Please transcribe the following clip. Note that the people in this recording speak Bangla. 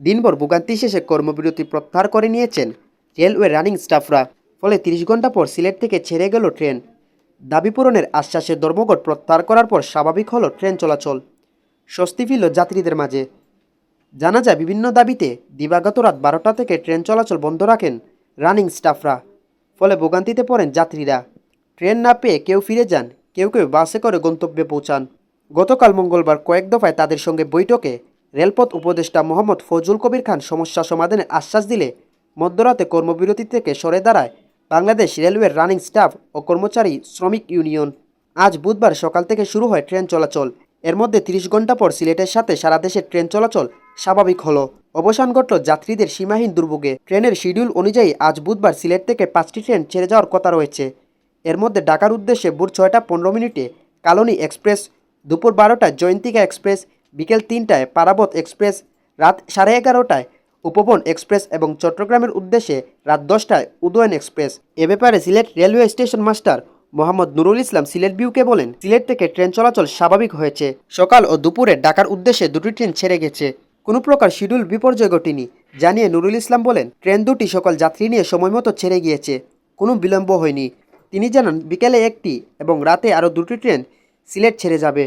দিনভর ভোগান্তি শেষে কর্মবিরতি প্রত্যাহার করে নিয়েছেন রেলওয়ে রানিং স্টাফরা। ফলে তিরিশ ঘণ্টা পর সিলেট থেকে ছেড়ে গেল ট্রেন। দাবি পূরণের আশ্বাসে ধর্মঘট প্রত্যাহার করার পর স্বাভাবিক হলো ট্রেন চলাচল। স্বস্তি ফিরল যাত্রীদের মাঝে। জানা যায়, বিভিন্ন দাবিতে দিবাগত রাত বারোটা থেকে ট্রেন চলাচল বন্ধ রাখেন রানিং স্টাফরা। ফলে ভোগান্তিতে পড়েন যাত্রীরা। ট্রেন না পেয়ে কেউ ফিরে যান, কেউ কেউ বাসে করে গন্তব্যে পৌঁছান। গতকাল মঙ্গলবার কয়েক দফায় তাদের সঙ্গে বৈঠকে রেলপথ উপদেষ্টা মোহাম্মদ ফজল কবির খান সমস্যা সমাধানের আশ্বাস দিলে মধ্যরাতে কর্মবিরতি থেকে সরে দাঁড়ায় বাংলাদেশ রেলওয়ের রানিং স্টাফ ও কর্মচারী শ্রমিক ইউনিয়ন। আজ বুধবার সকাল থেকে শুরু হয় ট্রেন চলাচল। এর মধ্যে তিরিশ ঘণ্টা পর সিলেটের সাথে সারা দেশের ট্রেন চলাচল স্বাভাবিক হলো। অবসান ঘটল যাত্রীদের সীমাহীন দুর্ভোগে। ট্রেনের শিডিউল অনুযায়ী আজ বুধবার সিলেট থেকে পাঁচটি ট্রেন ছেড়ে যাওয়ার কথা রয়েছে। এর মধ্যে ঢাকার উদ্দেশ্যে ভোর ছয়টা পনেরো মিনিটে কালনী এক্সপ্রেস, দুপুর বারোটায় জয়ন্তিকা এক্সপ্রেস বিকেল তিনটায় পারাবত এক্সপ্রেস, রাত সাড়ে এগারোটায় উপবন এক্সপ্রেস এবং চট্টগ্রামের উদ্দেশ্যে রাত দশটায় উদয়ন এক্সপ্রেস। এ ব্যাপারে Sylhet railway station master Mohammad Nurul Islam Sylhet বিউকে বলেন, সিলেট থেকে ট্রেন চলাচল স্বাভাবিক হয়েছে। সকাল ও দুপুরে ঢাকার উদ্দেশ্যে দুটি ট্রেন ছেড়ে গেছে। কোনো প্রকার শিডিউল বিপর্যয় ঘটেনি, জানিয়ে নুরুল ইসলাম বলেন, ট্রেন দুটি সকল যাত্রী নিয়ে সময়মতো ছেড়ে গিয়েছে, কোনো বিলম্ব হয়নি। তিনি জানান, বিকেলে একটি এবং রাতে আরও দুটি ট্রেন সিলেট ছেড়ে যাবে।